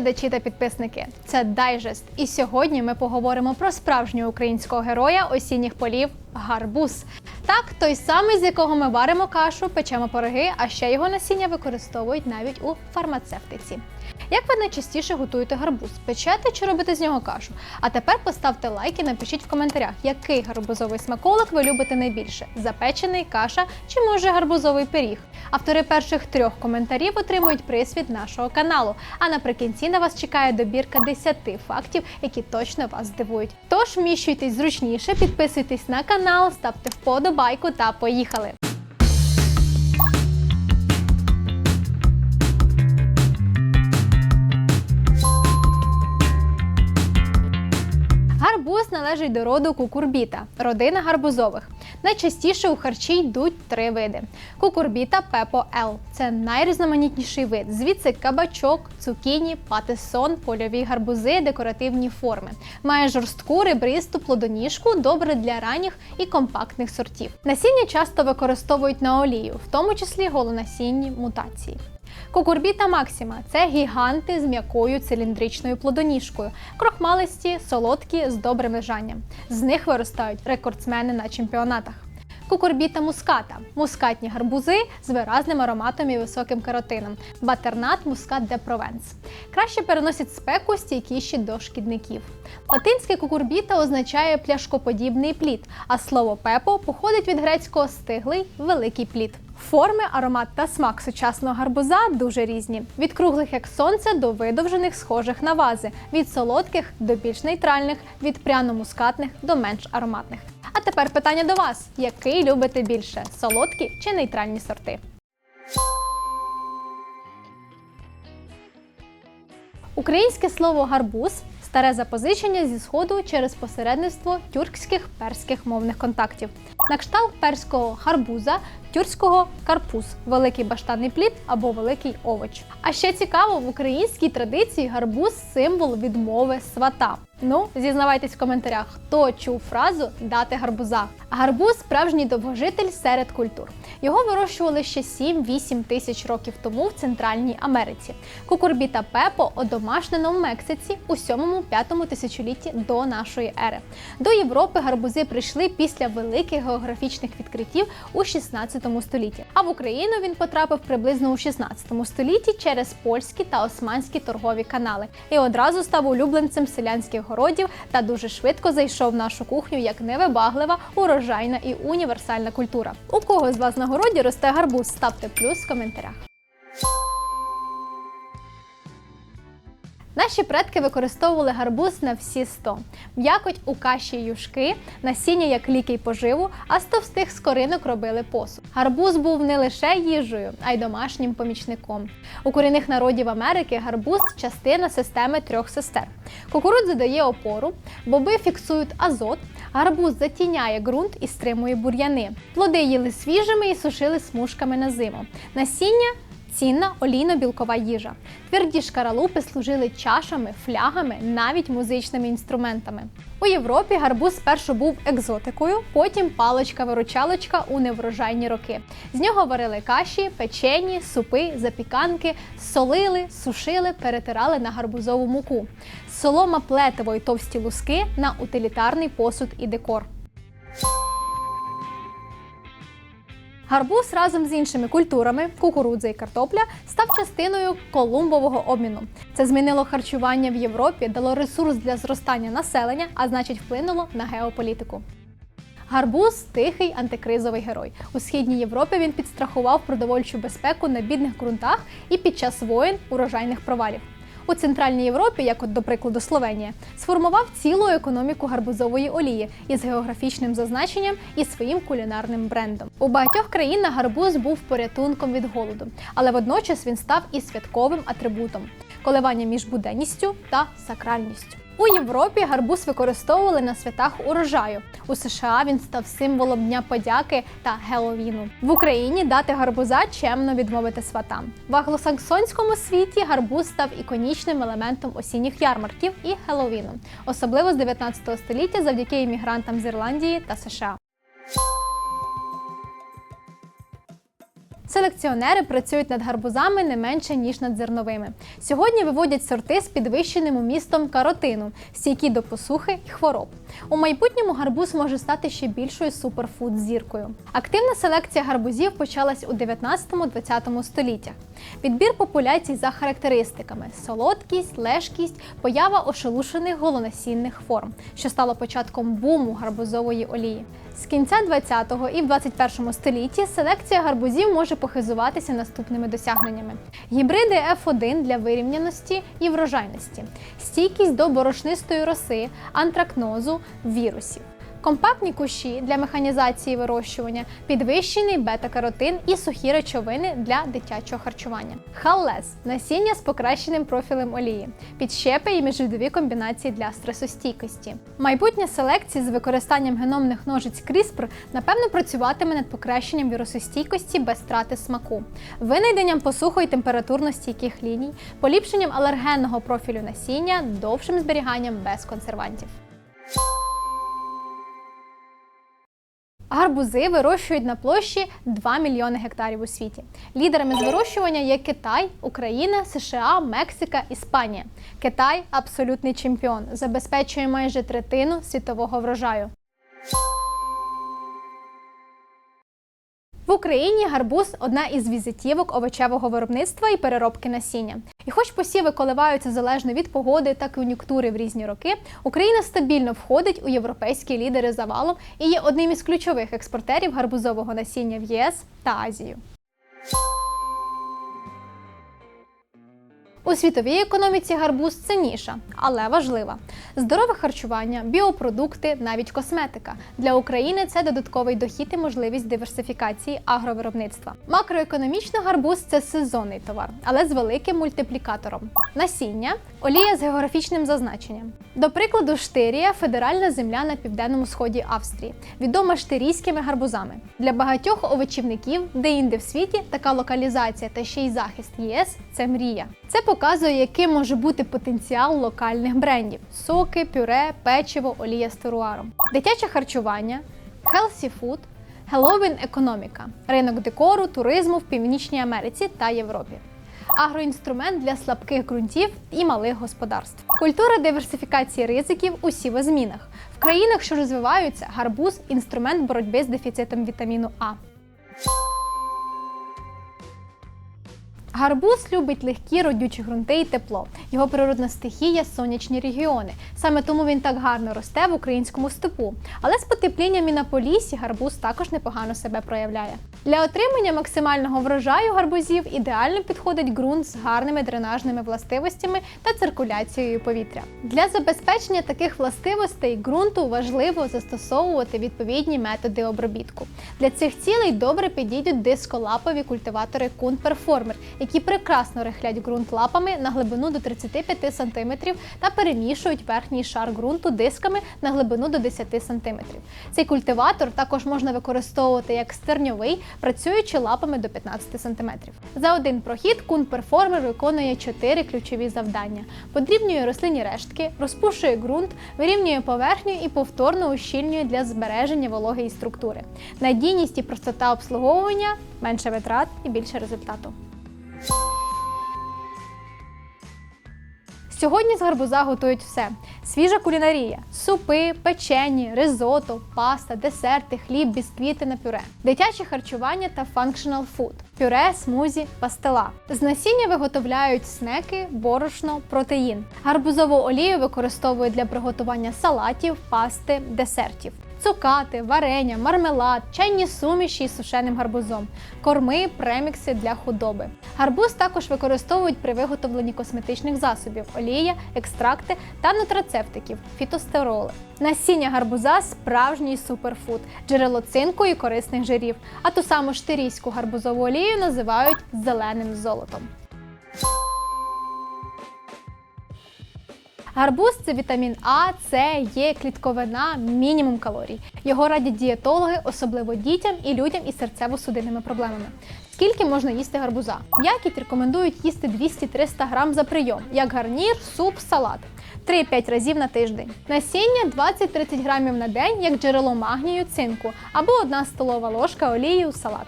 глядачі та підписники! Це дайджест. І сьогодні ми поговоримо про справжнього українського героя осінніх полів гарбуз. Так, той самий, з якого ми варимо кашу, печемо пироги, а ще його насіння використовують навіть у фармацевтиці. Як ви найчастіше готуєте гарбуз? Печете чи робите з нього кашу? А тепер поставте лайк і напишіть в коментарях, який гарбузовий смаколик ви любите найбільше: запечений, каша чи може гарбузовий пиріг. Автори перших трьох коментарів отримують приз від нашого каналу. А наприкінці на вас чекає добірка 10 фактів, які точно вас здивують. Тож вміщуйтесь зручніше, підписуйтесь на канал, ставте вподобайку та поїхали! Гарбуз належить до роду кукурбіта, родина гарбузових. Найчастіше у харчі йдуть три види: кукурбіта пепо Л це найрізноманітніший вид. Звідси кабачок, цукіні, патисон, польові гарбузи, декоративні форми. Має жорстку ребристу плодоніжку, добре для ранніх і компактних сортів. Насіння часто використовують на олію, в тому числі голонасінні мутації. Кукурбіта Максима це гіганти з м'якою циліндричною плодоніжкою, крохмалисті, солодкі з добрим лежанням. З них виростають рекордсмени на чемпіонатах. Кукурбіта муската мускатні гарбузи з виразним ароматом і високим каротином. Батернат мускат де Провенс. Краще переносять спеку стійкіші до шкідників. Латинське кукурбіта означає пляшкоподібний плід, а слово пепо походить від грецького стиглий великий плід. Форми, аромат та смак сучасного гарбуза дуже різні: від круглих як сонце до видовжених, схожих на вази, від солодких до більш нейтральних, від пряно-мускатних до менш ароматних. А тепер питання до вас: який любите більше солодкі чи нейтральні сорти? Українське слово гарбуз старе запозичення зі сходу через посередництво тюркських перських мовних контактів. На кшталт перського гарбуза, тюркського карпуз, великий баштанний плід або великий овоч. А ще цікаво, в українській традиції гарбуз символ відмови свата. Ну, зізнавайтесь в коментарях, хто чув фразу дати гарбуза. Гарбуз справжній довгожитель серед культур. Його вирощували ще 7-8 тисяч років тому в Центральній Америці. Кукурбіта пепо одомашнено в Мексиці у 7-5 тисячолітті до нашої ери. До Європи гарбузи прийшли після великих географічних відкриттів у 16 столітті. А в Україну він потрапив приблизно у 16 столітті через польські та османські торгові канали і одразу став улюбленцем селянських городів та дуже швидко зайшов в нашу кухню як невибаглива, урожайна і універсальна культура. У кого з вас на городі росте гарбуз? Ставте плюс в коментарях. Наші предки використовували гарбуз на всі 100. М'якоть у каші юшки, насіння як ліки й поживу, а з товстих скоринок робили посуд. Гарбуз був не лише їжею, а й домашнім помічником. У корінних народів Америки гарбуз частина системи трьох сестер. Кукурудза дає опору, боби фіксують азот, гарбуз затіняє ґрунт і стримує бур'яни. Плоди їли свіжими і сушили смужками на зиму. Насіння Цінна олійно-білкова їжа. Тверді шкаралупи служили чашами, флягами, навіть музичними інструментами. У Європі гарбуз спершу був екзотикою, потім паличка-виручалочка у неврожайні роки. З нього варили каші, печені, супи, запіканки, солили, сушили, перетирали на гарбузову муку. Солома плетиво й товсті луски на утилітарний посуд і декор. Гарбуз разом з іншими культурами, кукурудза і картопля, став частиною колумбового обміну. Це змінило харчування в Європі, дало ресурс для зростання населення, а значить вплинуло на геополітику. Гарбуз тихий антикризовий герой. У східній Європі він підстрахував продовольчу безпеку на бідних ґрунтах і під час воєн урожайних провалів. У Центральній Європі, як от до прикладу Словенія, сформував цілу економіку гарбузової олії із географічним зазначенням і своїм кулінарним брендом. У багатьох країнах гарбуз був порятунком від голоду, але водночас він став і святковим атрибутом коливання між буденністю та сакральністю. У Європі гарбуз використовували на святах урожаю. У США він став символом Дня подяки та Геловіну. В Україні дати гарбуза чемно відмовити сватам. В англосаксонському світі гарбуз став іконічним елементом осінніх ярмарків і Геловіну, особливо з 19 століття завдяки іммігрантам з Ірландії та США. Селекціонери працюють над гарбузами не менше ніж над зерновими. Сьогодні виводять сорти з підвищеним умістом каротину, стійкі до посухи і хвороб. У майбутньому гарбуз може стати ще більшою суперфуд зіркою. Активна селекція гарбузів почалась у 19-20 століттях. Відбір популяцій за характеристиками: солодкість, лежкість, поява ошелушених голонасінних форм, що стало початком буму гарбузової олії. З кінця 20-го і в 21 столітті селекція гарбузів може похизуватися наступними досягненнями: гібриди F1 для вирівняності і врожайності, стійкість до борошнистої роси, антракнозу, вірусів. Компактні кущі для механізації вирощування, підвищений бета-каротин і сухі речовини для дитячого харчування. Халлес насіння з покращеним профілем олії, підщепи і міжвідові комбінації для стресостійкості. Майбутня селекція з використанням геномних ножиць CRISPR напевно працюватиме над покращенням вірусостійкості без втрати смаку, винайденням посуху і температурно стійких ліній, поліпшенням алергенного профілю насіння, довшим зберіганням без консервантів. Гарбузи вирощують на площі 2 мільйони гектарів у світі. Лідерами з вирощування є Китай, Україна, США, Мексика, Іспанія. Китай абсолютний чемпіон, забезпечує майже третину світового врожаю. В Україні гарбуз одна із візитівок овочевого виробництва і переробки насіння. І хоч посіви коливаються залежно від погоди та кон'юнктури в різні роки, Україна стабільно входить у європейські лідери завалом і є одним із ключових експортерів гарбузового насіння в ЄС та Азію. У світовій економіці гарбуз це ніша, але важлива. Здорове харчування, біопродукти, навіть косметика. Для України це додатковий дохід і можливість диверсифікації агровиробництва. Макроекономічно гарбуз це сезонний товар, але з великим мультиплікатором. Насіння, олія з географічним зазначенням. До прикладу, штирія федеральна земля на південному сході Австрії, відома штирійськими гарбузами. Для багатьох овочівників, де-інде в світі, така локалізація та ще й захист ЄС це мрія. Це показує, яким може бути потенціал локальних брендів: соки, пюре, печиво, олія з теруаром, дитяче харчування, healthy food, Halloween економіка, ринок декору, туризму в Північній Америці та Європі. Агроінструмент для слабких ґрунтів і малих господарств. Культура диверсифікації ризиків усі в змінах. В країнах, що розвиваються, гарбуз інструмент боротьби з дефіцитом вітаміну А. Гарбуз любить легкі родючі ґрунти і тепло. Його природна стихія сонячні регіони. Саме тому він так гарно росте в українському степу. Але з потеплінням і на полісі гарбуз також непогано себе проявляє. Для отримання максимального врожаю гарбузів ідеально підходить ґрунт з гарними дренажними властивостями та циркуляцією повітря. Для забезпечення таких властивостей ґрунту важливо застосовувати відповідні методи обробітку. Для цих цілей добре підійдуть дисколапові культиватори Kun Performer, які прекрасно рихлять ґрунт лапами на глибину до 35 см та перемішують верхній шар ґрунту дисками на глибину до 10 см. Цей культиватор також можна використовувати як стерньовий, працюючи лапами до 15 см. За один прохід кун-перформер виконує 4 ключові завдання: подрібнює рослинні рештки, розпушує ґрунт, вирівнює поверхню і повторно ущільнює для збереження вологи і структури. Надійність і простота обслуговування, менше витрат і більше результату. Сьогодні з гарбуза готують все: свіжа кулінарія, супи, печені, ризото, паста, десерти, хліб, бісквіти на пюре, дитяче харчування та functional food, пюре, смузі, пастила. З насіння виготовляють снеки, борошно, протеїн. Гарбузову олію використовують для приготування салатів, пасти, десертів. Цукати, варення, мармелад, чайні суміші з сушеним гарбузом, корми, премікси для худоби. Гарбуз також використовують при виготовленні косметичних засобів, олія, екстракти та нутрацептиків, фітостероли. Насіння гарбуза справжній суперфуд, джерело цинку і корисних жирів. А ту саму штирійську гарбузову олію називають зеленим золотом. Гарбуз це вітамін А, С, Є, клітковина, мінімум калорій. Його радять дієтологи, особливо дітям і людям із серцево-судинними проблемами. Скільки можна їсти гарбуза? М'якіт рекомендують їсти 200-300 грам за прийом, як гарнір, суп, салат. 3-5 разів на тиждень. Насіння 20-30 грамів на день, як джерело магнію, цинку, або 1 столова ложка олії у салат.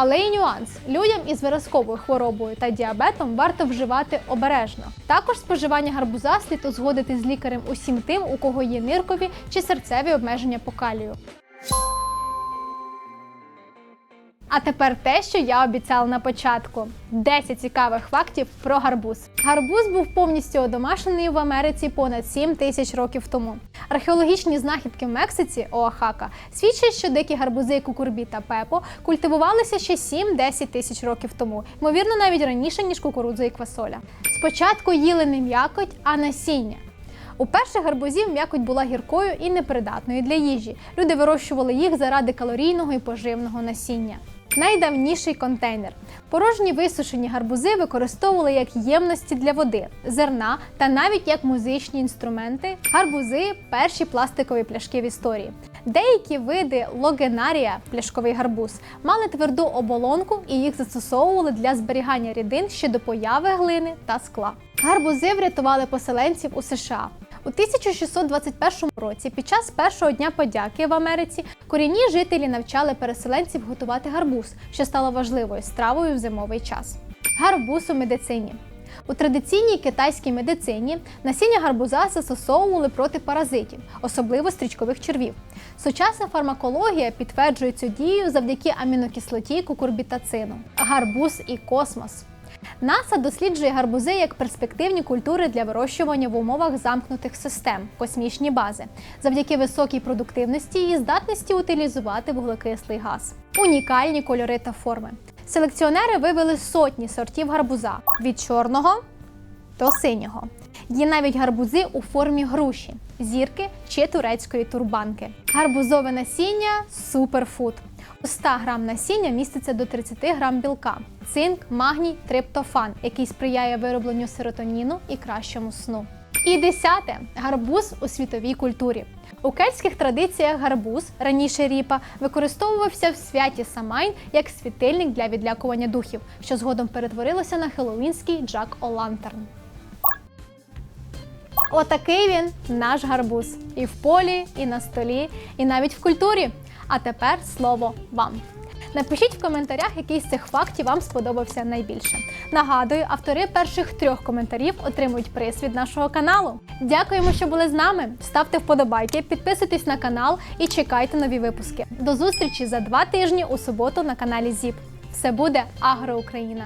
Але є нюанс: людям із виразковою хворобою та діабетом варто вживати обережно. Також споживання гарбуза слід узгодити з лікарем усім тим, у кого є ниркові чи серцеві обмеження по калію. А тепер те, що я обіцяла на початку: 10 цікавих фактів про гарбуз. Гарбуз був повністю одомашнений в Америці понад 7 тисяч років тому. Археологічні знахідки в Мексиці Оахака свідчать, що дикі гарбузи кукурбі та пепо культивувалися ще 7-10 тисяч років тому, ймовірно, навіть раніше ніж кукурудза і квасоля. Спочатку їли не м'якоть, а насіння. У перших гарбузів м'якоть була гіркою і непридатною для їжі. Люди вирощували їх заради калорійного і поживного насіння. Найдавніший контейнер. Порожні висушені гарбузи використовували як ємності для води, зерна та навіть як музичні інструменти. Гарбузи перші пластикові пляшки в історії. Деякі види логенарія, пляшковий гарбуз, мали тверду оболонку і їх застосовували для зберігання рідин ще до появи глини та скла. Гарбузи врятували поселенців у США. У 1621 році, під час першого дня подяки в Америці, корінні жителі навчали переселенців готувати гарбуз, що стало важливою стравою в зимовий час. Гарбуз у медицині. У традиційній китайській медицині насіння гарбуза застосовували проти паразитів, особливо стрічкових червів. Сучасна фармакологія підтверджує цю дію завдяки амінокислоті кукурбітацину. Гарбуз і космос. НАСА досліджує гарбузи як перспективні культури для вирощування в умовах замкнутих систем, космічні бази, завдяки високій продуктивності і здатності утилізувати вуглекислий газ. Унікальні кольори та форми. Селекціонери вивели сотні сортів гарбуза від чорного до синього. Є навіть гарбузи у формі груші, зірки чи турецької турбанки. Гарбузове насіння суперфуд. У 100 грам насіння міститься до 30 грам білка, цинк, магній, триптофан, який сприяє виробленню серотоніну і кращому сну. І десяте гарбуз у світовій культурі. У кельтських традиціях гарбуз, раніше ріпа, використовувався в святі Самайн як світильник для відлякування духів, що згодом перетворилося на хеллоуінський Джак О'Лантерн. Отакий він наш гарбуз. І в полі, і на столі, і навіть в культурі. А тепер слово вам. Напишіть в коментарях, який з цих фактів вам сподобався найбільше. Нагадую, автори перших трьох коментарів отримують приз від нашого каналу. Дякуємо, що були з нами. Ставте вподобайки, підписуйтесь на канал і чекайте нові випуски. До зустрічі за два тижні у суботу на каналі ЗІП. Все буде Агро Україна!